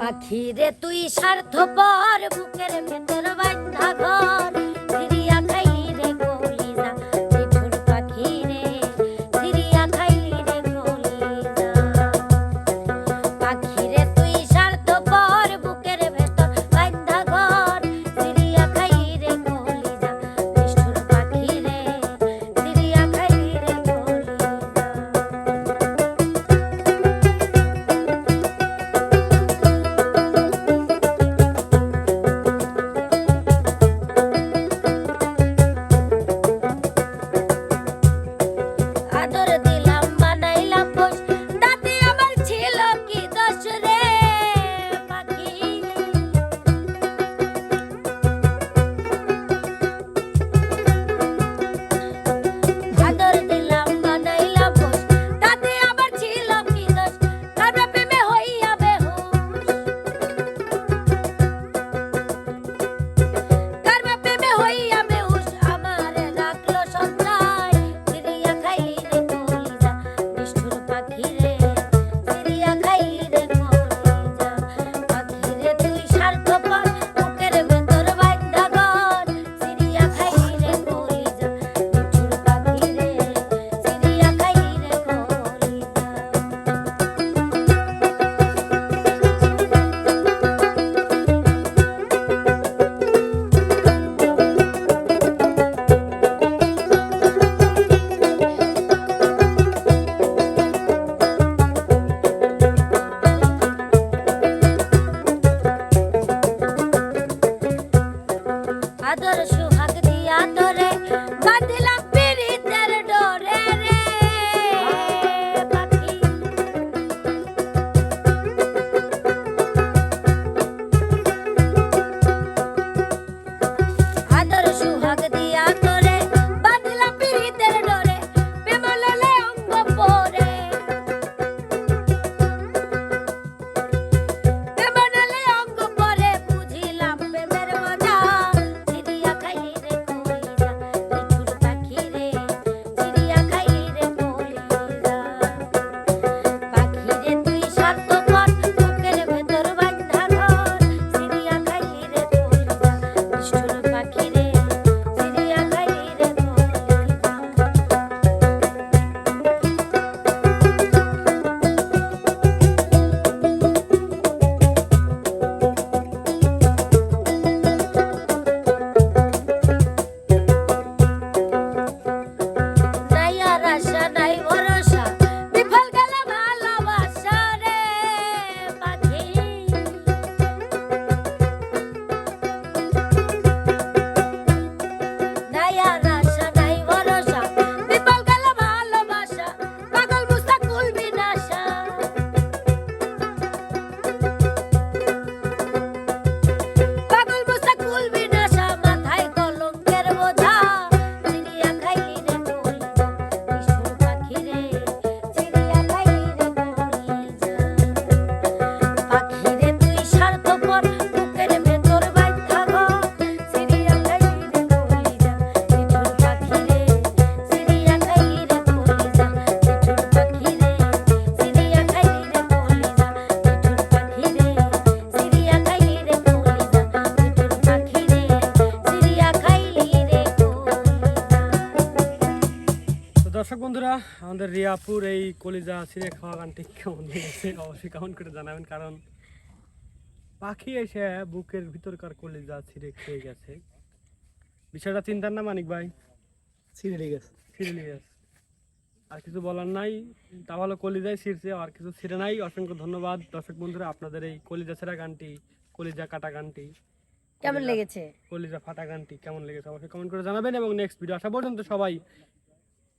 পাখিরে তুই স্বার্থপর বুকের ভেতর বান্ধা ঘর ফিরিয়া খাই তোর সুহাগ দিয়া তোর বন্ধুরা আমাদের রিয়াপুর এই কলিজা ছিঁড়ে খাওয়া গানটি কেমন লেগেছে? অবশ্যই কেমন করে জানাবেন কারণ পাখি এসে বুকের ভিতরকার কলিজা ছিঁড়ে খেয়ে গেছে। বিষয়টা চিন্তার না মানিক ভাই? ছিঁড়ে গেছে। ছিঁড়ে গেছে। আর কিছু বলার নাই তা ভালো কলিজায় ছিঁড়ছে আর কিছু ছিঁড়ে নাই। অসংখ্য ধন্যবাদ। দর্শক বন্ধুরা আপনাদের এই কলিজা ছেঁড়া গানটি কলিজা কাটা গানটি কেমন লেগেছে? কলিজা ফাটা গানটি কেমন লেগেছে অবশ্যই কমেন্ট করে জানাবেন। এবং নেক্সট ভিডিও আসা পর্যন্ত সবাই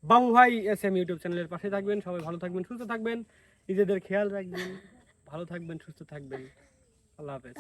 বাবু ভাই এস এম ইউটিউব চ্যানেলের পাশে থাকবেন, সবাই ভালো থাকবেন, সুস্থ থাকবেন, নিজেদের খেয়াল রাখবেন, ভালো থাকবেন, সুস্থ থাকবেন। আল্লাহ হাফেজ।